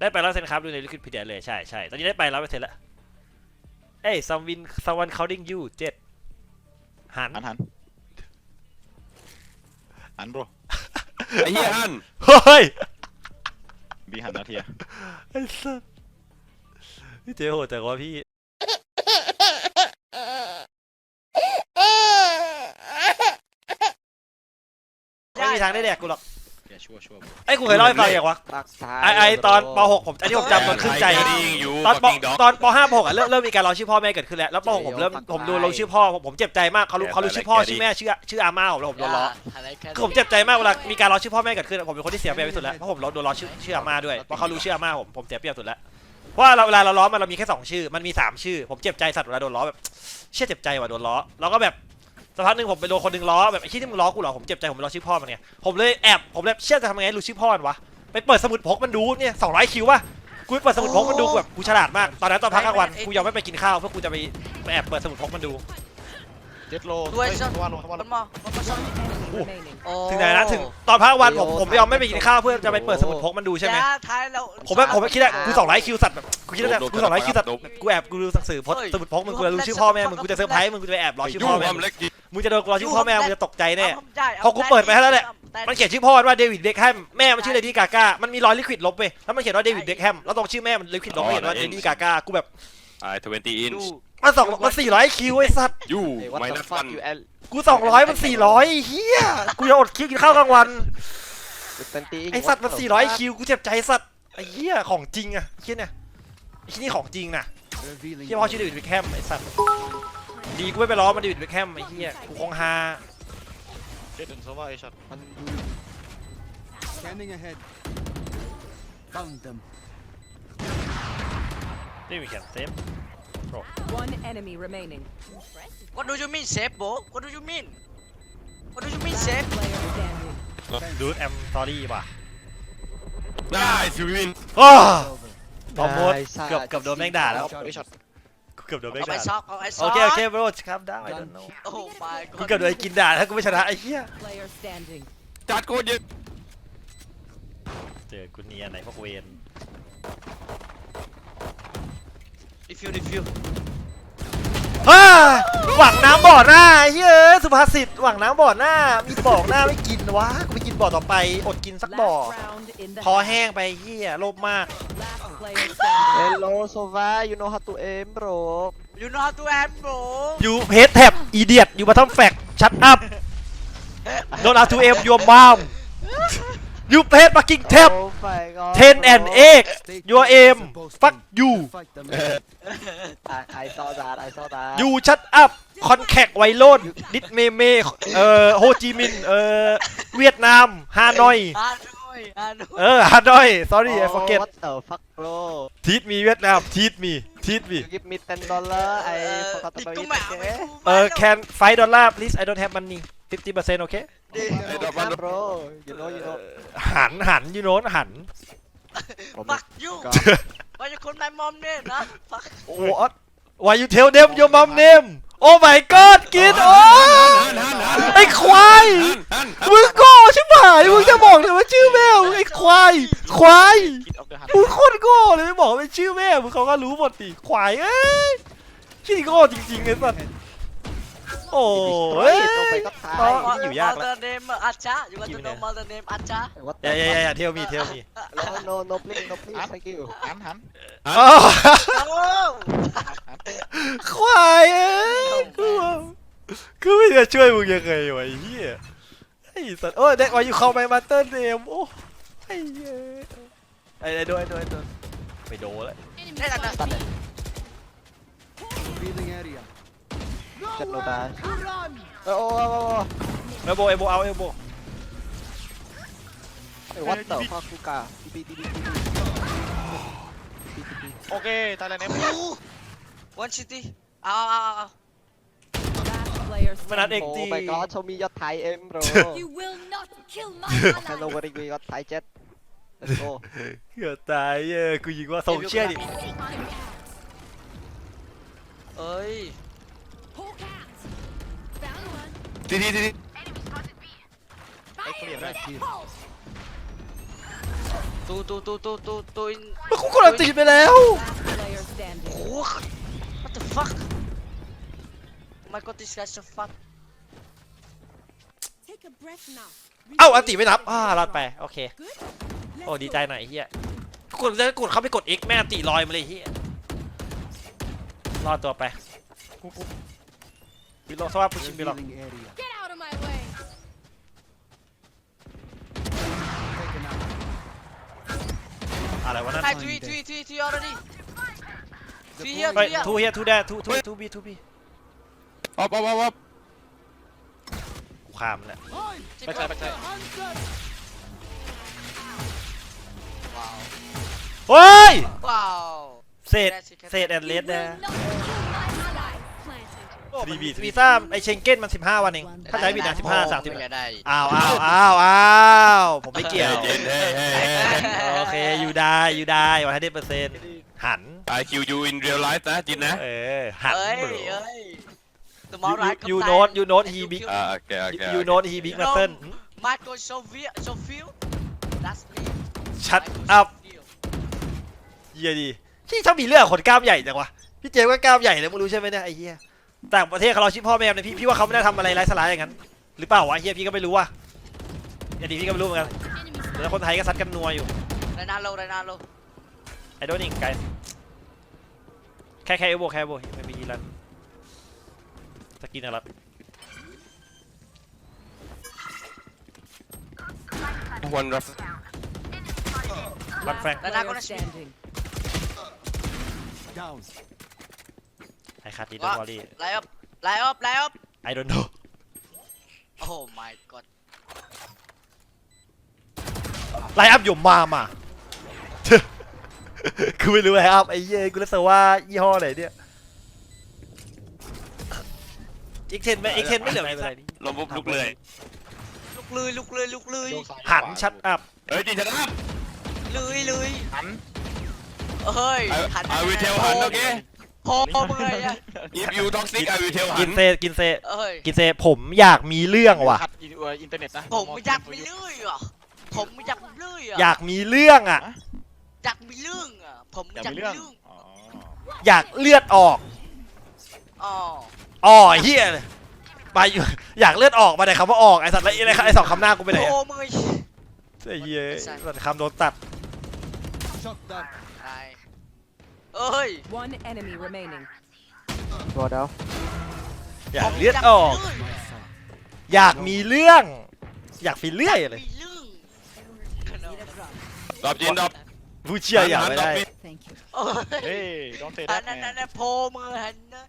ได้ไปร้อยเปอร์เซ็นต์ครับดูในลิควิดพีเดียเลยใช่ใช่ตอนนี้ได้ไปร้อยเปอร์เซ็นต์แล้วเอ้ยซัมวินซัมวันคาวดิ้งยูเจ็ดหันหันหันหันโบรไอ้เหี้ยฮันเฮ้ยบีหันนาเทียไอ้สัสพี่เจ๊โหดแต่ว่าพี่ไม่มีทางได้แดกกูหรอก อย่าชั่วชั่วไอ้กูเคยเล่าให้ฟังอย่างวะบักซ้ายไอไอตอนป .6 ผมอันนี้ผมจำตอนขึ้นใจไอ้ดิ้งอยู่ตอนป fucking dog ตอนป .5 ป .6 อะเริ่มเริ่มมีการล้อชื่อพ่อแม่เกิดขึ้นแล้วแล้วป .6 ผมเริ่มผมดูลงชื่อพ่อผมผมเจ็บใจมากเขารู้เขารู้ชื่อพ่อชื่อแม่ชื่อชื่ออาม่าผมแล้วผมโดนล้อคือผมเจ็บใจมากเวลามีการล้อชื่อพ่อแม่เกิดขึ้นผมเป็นคนที่เสียเปรียบที่สุดแล้วเพราะผมโดนล้อชื่อชื่ออาม่าด้วยเพราะเขารู้ชื่ออาม่าผมผมเสียเปรียบสุดแล้วเพราะว่าเราเวลาเราล้อมันเรามีแค่สองชื่อมันมีสามชื่อ ผมเจ็บใจสัตว์เวลาโดนล้อแบบเชี่ยเจ็บใจว่ะโดนล้อแล้วก็แบบ สักพักหนึ่งผมไปโดนคนหนึ่งล้อแบบไอ้ที่ที่มึงล้อกูเหรอผมเจ็บใจผมล้อชื่อพ่อมันไงผมเลยแอบผมเลยเชื่อจะทำยังไงให้รู้ชื่อพ่อมันวะไปเปิดสมุดพกมันดูเนี่ย200คิววะกูไปเปิดสมุดพกมันดูแบบกูฉลาดมากตอนนั้นตอนพักกลางวันกูยังไม่ไปกินข้าวเพื่อกูจะไปไปแอบเปิดสมุดพกมันดูเจ็ดโลด้วยเฮ้ยช็อตเข้ามาลงเข้ามาลมันงมามันมาช็อต Enemy remaining. โอ้ถึงไหนนะถึงตอนพักกลางวันผมผมยอมไม่ไปกินข้าวเพื่อจะไปเปิดสมุดพกมันดูใช่ไหมแต่ท้ายเราผมแบบผมไม่คิดอะกูสองร้อยคิวสัตว์แบบกูคิดว่ากูสองร้อยคิวสัตว์แบบกูแอบกูดูสักสื่อพจน์สมุดพกมึงกูจะรู้ชื่อพ่อแม่มึงกูจะเซอร์ไพรส์มึงกูจะไปแอบรอชื่อยุ่พ่องแม่ความมึงเล็กดิมึงจะโดนกูรอชื่อพ่อแม่มึงจะตกใจแน่เอาผมจ่ายพอกูเปิดไปให้แล้วแหละแต่มันเขียนชื่อพ่อว่าเดวิดเบคแฮมแม่มันชื่อเลดี้กาก้ามันมีรอยลิควิดลบไปแล้วมันเขียนว่าเดวิดเบคแฮมแล้วตรงชื่อแม่มันลิควิดลบไปเห็นว่าเลดี้กาก้ากูแบบไอ้ทเวนตี้อินดูมันสองมันสี่ร้อยคิวไอ้สัตว์ยูเฮ้ย what ไม่ the นัด fuck ฟัน you L กูสองร้อยมันสี่ร้อยเฮียกูจะอดคิวกินข้าวกลางวัน20ไอสัตว์มันสี่ร้อยคิวกูเจ็บใจสัตว์ไอ้เหี้ยของจริงอะเหี้ยเนี่ยไอ้ที่นี่ของจริงนะเหี้ยพ่อชื่อเดวิดเบคแฮมไอ้สัตว์ดีกูไม่ไปล้อมันเดวิดเบคแฮมไอ้เหี้ยกูคงฮาเจ็ดถึงโซว่าไอช็อตมัน Scanning ahead. Found them. นี่มีเขี ยนเซฟ One enemy remaining. What do you mean safe bro What do you mean What do you mean safe Last player standing. ดูดแอมตอรี่ว่ะได้สวินโอ้บอมโมดไอ้สัตว์เกือบเกือบโดนแม่งด่าแล้วไอช็อตกูเกือบโดนแม่งเอาไปด่าซอกเอาไปซโออกเคโอเคบรครับได้ I don't know โอ้ my กู god เกือบโดนไอ้กินด่าถ้ากูไม่ชนะไอ้เหี้ย Player standing. จัดโคตรเยอะเจอกูเนียไหนพวกเวน Review review ฮ่าหวังน้ำบ่อหน้าไอ้เฮ้ยสุภาษิตหวังน้ำบ่อหน้า มีบ่อหน้าไม่กินวะกูไปกินบ่อต่อไป อดกินสักบ่อ Last round in the คอ half. แห้งไปเฮียโลภมาก Last player standing. Hello Sova you know how to aim bro You know how to aim bro ยูเพจแท็บอีเดียดอยู่มาทำแฟกชัดอัพโดนอาทูเอ็มยูมาม ยูเพจปักกิ้งแท็บ Oh my god 10 and 8 your aim fuck you Fight them. I I saw that I saw that ยูชัดอัพคอนแคกไวโรนดิดเมเมเอ่อโฮจิมินห์เอ่อเวียดนามฮานอยฮานอยฮานอยเออฮานอย sorry I Oh, forget what the fuck bro ทีทมีเวียดนามทีทมีทีทมี you give me 10 dollar I เออ forgot ติด about กู it ไม่เอาไป okay กูเออไม่ can five dollar please I don't have money 50% okay ไอ้ดอกมัน Yeah, bro you know you know หันหันยูโนหัน Fuck you God. Why you call my mom name นะ Fuck what why you tell them your mom name oh my god กินโอ้ไอ้ควายฮันมึงโง่ใช่ไหมมึงจะบอกเลยว่าชื่อแม่มึงไอ้ควายควายคิดออกเดอะฮันมึงโคตรโง่เลยไม่บอกว่าเป็นชื่อแม่มึงเขาก็รู้หมดดิควายเอ้ยขี้โง่จริงๆไอ้สัส โอ้ยโอ้ไปก็ตายอ๋อนี่อยู่ยากละ Mother name อาจารย์ You want to know mother name อาจารย์ What อย่า the อย่า fuck อย่าเทลมีเทลมี no no no please no please thank you หันหันอ๋อโอ้ควายเอ้ยกูกูไม่จะช่วยมึงยังไงวะไอ้เหี้ยไอ้สัตว์โอ้ยเด็กวาอยู่เข้าไปมาเตอร์เนมโอ้ไอ้เหี้ยไอ้ไอ้โดนไอ้โดนไอ้โดนไม่โดนแล้วได้แล้วนะ Revealing Just no dash oh oh oh oh เอลโบเอลโบเอาเอลโบ Hey, what the fuck Kuka TP TP TP โอเคตายแล้วเนี่ย One city เอาเอาเอาเอา Last player มานัดเอก standing. Oh my god show me your Thai aim bro You will not kill my Hello ally. what we got Thai jet Let's go เกือบตายเอ one. ทีทีทีทีไอ้เกลียดได้ Pulse. Two, two, two, two, two, two in. กูกดอันตีไปแล้ว Last player standing. Oh, what the fuck? Oh my god, this guy's so fuck. Take a breath now. เอ้าอันตีไม่นับอ่ารอดไปโอเค Good. โอ้ดีใจหน่อยไอ้เฮียกดจะกดเขาไปกด X แม่งตีลอยมาเลยไอ้เฮียรอดตัวไปกูกู บิโลสวัสดิ์พุชิบิโล Revealing area. Get out of my way. Taken out. อะไรวะนั่น Nice, three, three, three, three already. Three here, เฮ้ย three here. ทูเฮียทูแดทูทูทูบีทูบี Up, up, up, up. กูข้ามแล้ว Backside, backside. Wow. เฮ้ย Wow. เศษเศษแอนเล You ส will แด not kill my ally. Planted. รีบีวีซ่าไอเชงเก้นมัน 15 วันเองถ้าใช้บิดนะ15 30ไม่ได้อ้าวอ้าวอ้าวอ้าวผมไม่เกี่ยว Hey, hey, hey, hey. โอเคอยู่ได้อยู่ได้วันให้ได้เปอร์เซ็นต์หัน I kill you in real life นะจินนะเออหันเอ้ย bro เอ้ย Tomorrow I come you back know you know and he you big kill อ่าโอเคโอเค you know he big muscle Michael Sophia Sophia That's me shut Michael up Sophia เฮียดีที่ชอบมีเรื่องกับคนกล้ามใหญ่จังวะพี่เจมส์ก็กล้ามใหญ่เลยมึงรู้ใช่ไหมเนี่ยไอ้เหี้ย ต่างประเทศเขาเราชิปพ่อแม่เนี่ยพี่พี่ว่าเขาไม่ได้ทำอะไรไร้สาระอย่างนั้นหรือเปล่าวะเฮียพี่ก็ไม่รู้ว่ะอย่างนี้พี่ก็ไม่รู้เหมือนกัน Enemies. แล้วคนไทยก็ซัดกันนัวอยู่ Right now low right now low ไอ้โดนิงไกแค่แค่เอโบแค่เอโบไม่มีรันสกินอะไร one rough รันแฟรง Last They're not player gonna speak. standing. Down. ไอ้คาร์ดิดอวอรี่ Lie up Lie up Lie up I don't know Oh my god ไลน์อัพอยู่มามาคือไม่รู้ไลน์อัพไอ้เหี้ยกูรู้สึกว่ายี่ห้อไหนเนี่ยอีกเทนไหมอีกเทนไม่เหลือไม่เป็นไรนี่ลมปุ๊บลุกเลย ลุกเลยลุกเลยลุกเลยหันชัดอัพเฮ้ยจินชนะเลยเลยหันเฮ้ย I หัน I will tell หันโอเค โพมึงเลยอะ if you toxic I will tell หักินนเซกินเซเอ้ยกินเซผมอยากมีเรื่องว่ะ ขัดอินเอ่ออินเทอร์เน็ตนะผมอยากมีเรื่องอะผมอยากมีเรื่องอะอยากมีเรื่องอะ อยากมีเรื่องอะผมอยากอยากมีมีเรื่องเรื่องอ๋ออยากเลือดออกอ๋ออ๋อเฮียเลยไปอยู่อยากเลือดออกมาไหนคำว่าออกไอ้สัตว์แล้วไอ้ไอ้สองคำหน้ากูไปไหนโพอะมึงไอ้ ไอ้เหี้ยไอ้สัตว์สัตว์คำโดนตัด Shot down. ตายเอ้ย One enemy remaining. ตัวเดาอยากเลือดออก อยากมีเรื่อง อยากฟีเลื่อยเลยมีเรื่องดรอปจินดรอปผู้เชี่ยอยากไม่ได้ Thank you. เอ้ยเฮ้ย don't say อัน that นั้น man นั่นนั่นโพมึงหันนะ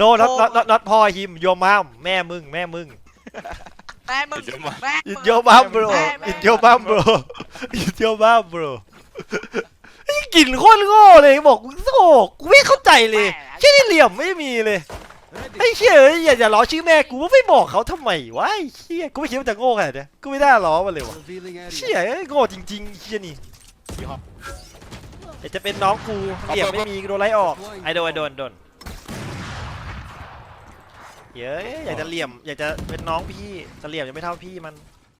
no not not not not พ่อฮิมโยมามแม่มึง แม่มึง แม่มึงแม่มึ it ง your mom bro แม่แม่ it your mom bro it your mom bro ไอ้ กลินโคตรโง่เลยบอกกูโง่กูไม่เข้าใจเลยแค่นี้เหลี่ยมไม่มีเลย Ready. ไอ้เชี่ยเอ้ยอย่าอย่าล้อชื่อแม่กูว่าไม่บอกเขาทำไมวะไอ้เชี่ยกูไม่คิดว่าจะโง่ขนาดเนี้ยกูไม่น่าล้อมันเลยวะ Revealing เชี่ area. ยเอ้ยโง่จริงๆเชี่ยนี่แต่จะเป็นน้องกูเหลี่ยมไม่มีโดนไล่ออกไอโดนไอโดนโดนเย้ยอยากจะเหลี่ยมอยากจะเป็นน้องพี่แต่เหลี่ยมยังไม่เท่าพี่มัน